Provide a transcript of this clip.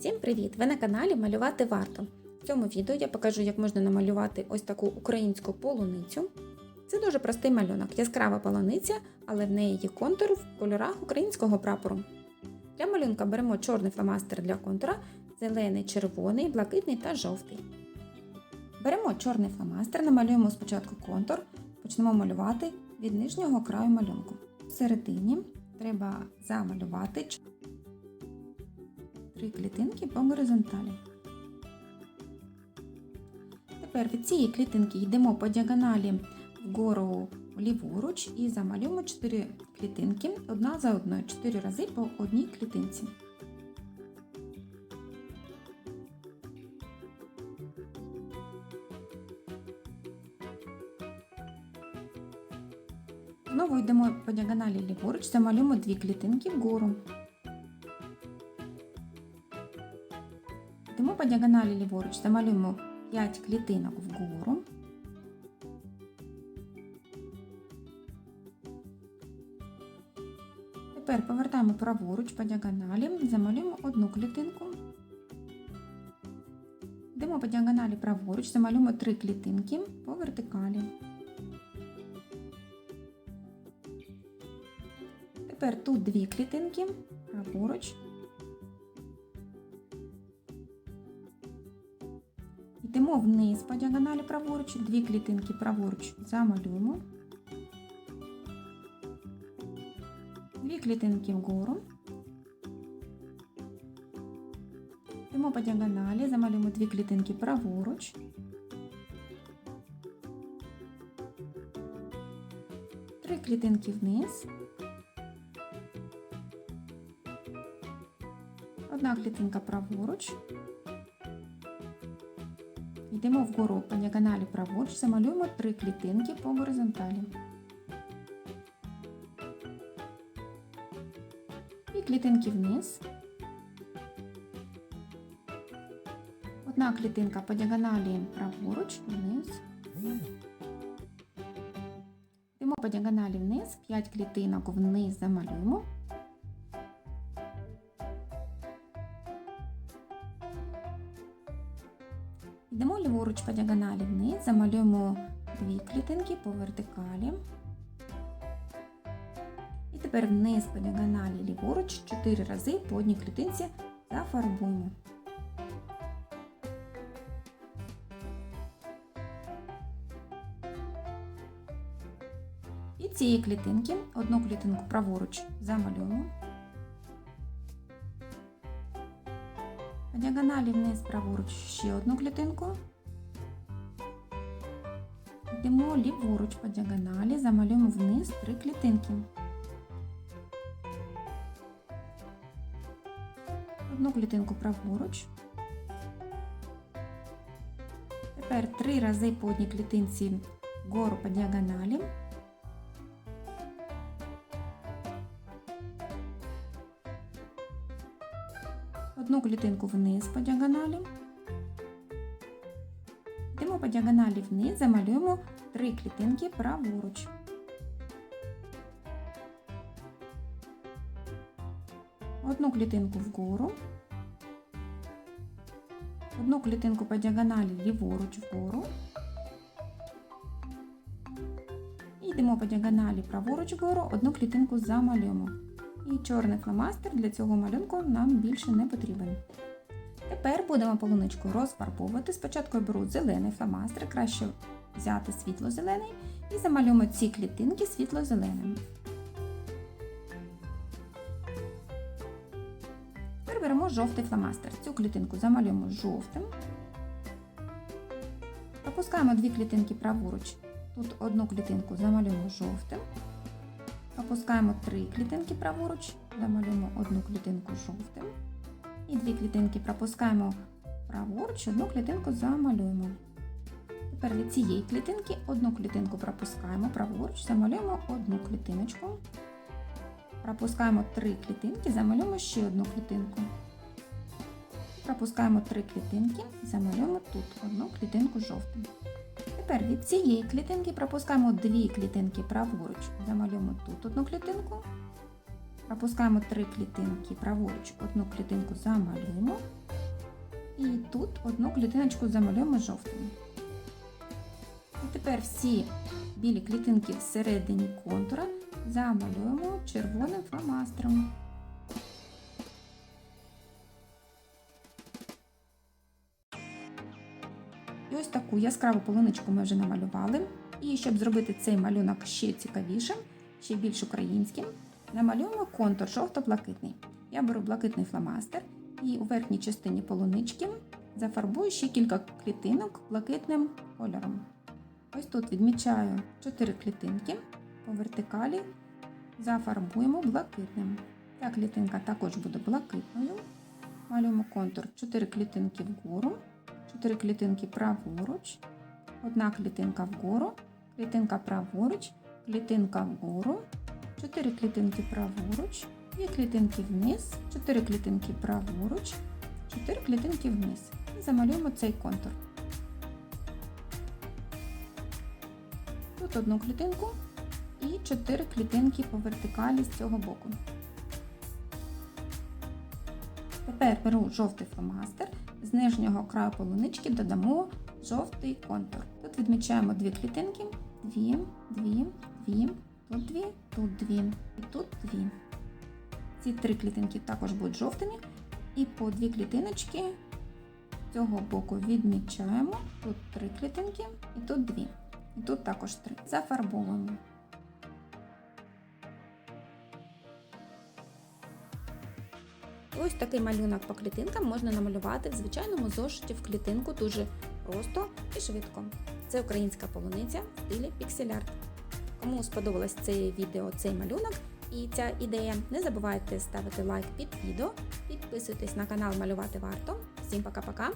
Всім привіт! Ви на каналі Малювати варто. В цьому відео я покажу, як можна намалювати ось таку українську полуницю. Це дуже простий малюнок, яскрава полуниця, але в неї є контур в кольорах українського прапору. Для малюнка беремо чорний фломастер для контура, зелений, червоний, блакитний та жовтий. Беремо чорний фломастер, намалюємо спочатку контур, почнемо малювати від нижнього краю малюнку. Всередині треба замалювати три клітинки по горизонталі. Тепер від цієї клітинки йдемо по діагоналі вгору ліворуч і замалюємо 4 клітинки одна за одною, 4 рази по одній клітинці. Знову йдемо по діагоналі ліворуч, замалюємо дві клітинки вгору. По діагоналі ліворуч, замалюємо 5 клітинок вгору. Тепер повертаємо праворуч по діагоналі, замалюємо одну клітинку. Йдемо по діагоналі праворуч, замалюємо 3 клітинки по вертикалі. Тепер тут дві клітинки праворуч. Йдемо вниз по діагоналі праворуч, дві клітинки праворуч замалюємо. Дві клітинки вгору. Йдемо по діагоналі, замалюємо дві клітинки праворуч. Три клітинки вниз. Одна клітинка праворуч. Йдемо вгору по діагоналі праворуч, замалюємо три клітинки по горизонталі. І клітинки вниз. Одна клітинка по діагоналі праворуч, вниз. Йдемо по діагоналі вниз, 5 клітинок вниз замалюємо. Ліворуч по діагоналі вниз, замалюємо дві клітинки по вертикалі. І тепер вниз по діагоналі ліворуч 4 рази по одній клітинці зафарбуємо. І цієї клітинки одну клітинку праворуч замалюємо. По діагоналі вниз праворуч ще одну клітинку. Йдемо ліворуч по діагоналі, замалюємо вниз три клітинки. Одну клітинку праворуч. Тепер три рази по одній клітинці вгору по діагоналі. одну клітинку вниз по діагоналі. По діагоналі вниз, замалюємо три клітинки праворуч. Одну клітинку вгору. Одну клітинку по діагоналі ліворуч вгору. І йдемо по діагоналі праворуч вгору, одну клітинку замалюємо. І чорний фломастер для цього малюнку нам більше не потрібен. Тепер будемо полуничку розфарбовувати. Спочатку я беру зелений фломастер, краще взяти світло-зелений і замалюємо ці клітинки світло-зеленим. Тепер беремо жовтий фломастер. Цю клітинку замалюємо жовтим. Пропускаємо дві клітинки праворуч. Тут одну клітинку замалюємо жовтим. Опускаємо три клітинки праворуч, замалюємо одну клітинку жовтим. І дві клітинки пропускаємо праворуч, одну клітинку замалюємо. Тепер від цієї клітинки одну клітинку пропускаємо праворуч, замалюємо одну клітиночку. Пропускаємо три клітинки, замалюємо ще одну клітинку. Пропускаємо три клітинки, замалюємо тут одну клітинку жовтим. Тепер від цієї клітинки пропускаємо дві клітинки праворуч, замалюємо тут одну клітинку, пропускаємо три клітинки праворуч, одну клітинку замалюємо, І тут одну клітиночку замалюємо жовтим. І тепер всі білі клітинки всередині контура замалюємо червоним фломастером. І ось таку яскраву полуничку ми вже намалювали. І щоб зробити цей малюнок ще цікавішим, ще більш українським, намалюємо контур жовто-блакитний. Я беру блакитний фломастер і у верхній частині полунички зафарбую ще кілька клітинок блакитним кольором. Ось тут відмічаю 4 клітинки по вертикалі, зафарбуємо блакитним. Ця клітинка також буде блакитною. Малюємо контур 4 клітинки вгору, 4 клітинки праворуч, одна клітинка вгору, клітинка праворуч, клітинка вгору, 4 клітинки праворуч, 2 клітинки вниз, 4 клітинки праворуч, 4 клітинки вниз. І замалюємо цей контур. Тут одну клітинку і 4 клітинки по вертикалі з цього боку. Тепер беру жовтий фломастер, з нижнього краю полунички додамо жовтий контур. Тут відмічаємо дві клітинки, дві, дві, дві, дві і тут дві. Ці три клітинки також будуть жовтими. І по дві клітиночки цього боку відмічаємо. Тут три клітинки і тут дві. І тут також три. Зафарбовуємо. Ось такий малюнок по клітинкам можна намалювати в звичайному зошиті в клітинку дуже просто і швидко. Це українська полуниця в стилі піксель-арт. Кому сподобалось це відео, цей малюнок і ця ідея, не забувайте ставити лайк під відео, підписуйтесь на канал Малювати варто. Всім пока-пока!